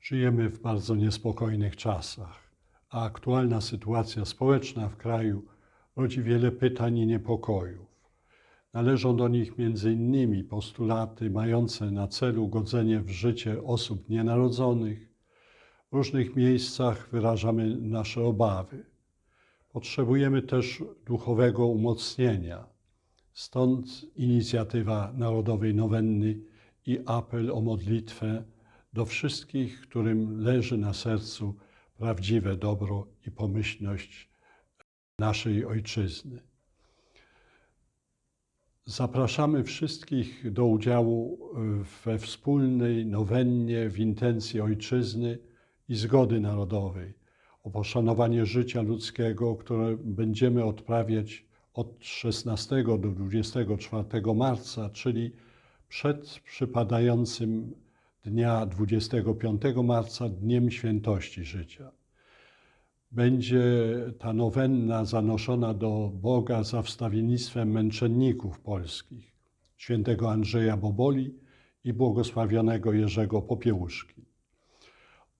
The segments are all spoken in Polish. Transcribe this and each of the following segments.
Żyjemy w bardzo niespokojnych czasach, a aktualna sytuacja społeczna w kraju rodzi wiele pytań i niepokojów. Należą do nich m.in. postulaty mające na celu godzenie w życie osób nienarodzonych. W różnych miejscach wyrażamy nasze obawy. Potrzebujemy też duchowego umocnienia. Stąd inicjatywa Narodowej Nowenny i apel o modlitwę do wszystkich, którym leży na sercu prawdziwe dobro i pomyślność naszej Ojczyzny. Zapraszamy wszystkich do udziału we wspólnej nowennie w intencji Ojczyzny i zgody narodowej o poszanowanie życia ludzkiego, które będziemy odprawiać od 16 do 24 marca, czyli przed przypadającym dnia 25 marca, Dniem Świętości Życia. Będzie ta nowenna zanoszona do Boga za wstawiennictwem męczenników polskich, świętego Andrzeja Boboli i błogosławionego Jerzego Popiełuszki.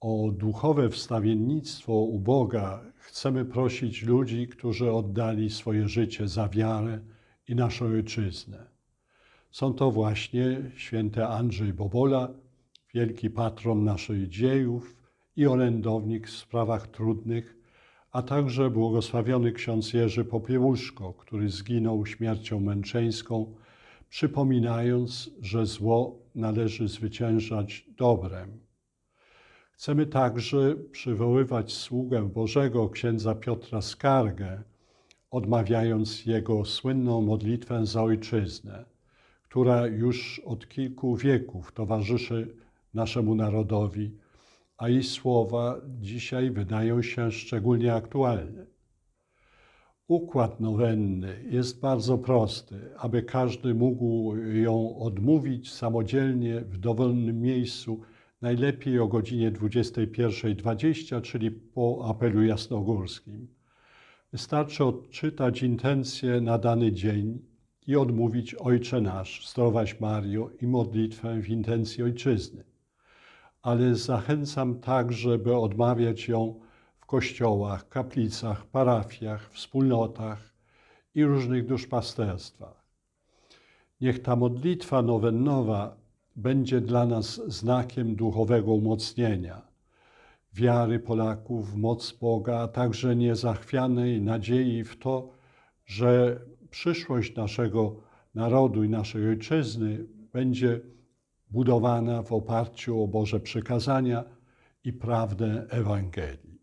O duchowe wstawiennictwo u Boga chcemy prosić ludzi, którzy oddali swoje życie za wiarę i naszą ojczyznę. Są to właśnie święty Andrzej Bobola, wielki patron naszych dziejów i orędownik w sprawach trudnych, a także błogosławiony ksiądz Jerzy Popiełuszko, który zginął śmiercią męczeńską, przypominając, że zło należy zwyciężać dobrem. Chcemy także przywoływać sługę Bożego księdza Piotra Skargę, odmawiając jego słynną modlitwę za ojczyznę, która już od kilku wieków towarzyszy naszemu narodowi, a jej słowa dzisiaj wydają się szczególnie aktualne. Układ nowenny jest bardzo prosty, aby każdy mógł ją odmówić samodzielnie w dowolnym miejscu, najlepiej o godzinie 21.20, czyli po apelu jasnogórskim. Wystarczy odczytać intencje na dany dzień i odmówić Ojcze Nasz, Zdrowaś Mario i modlitwę w intencji Ojczyzny. Ale zachęcam także, by odmawiać ją w kościołach, kaplicach, parafiach, wspólnotach i różnych duszpasterstwach. Niech ta modlitwa nowennowa będzie dla nas znakiem duchowego umocnienia, wiary Polaków w moc Boga, a także niezachwianej nadziei w to, że przyszłość naszego narodu i naszej ojczyzny będzie budowana w oparciu o Boże przykazania i prawdę Ewangelii.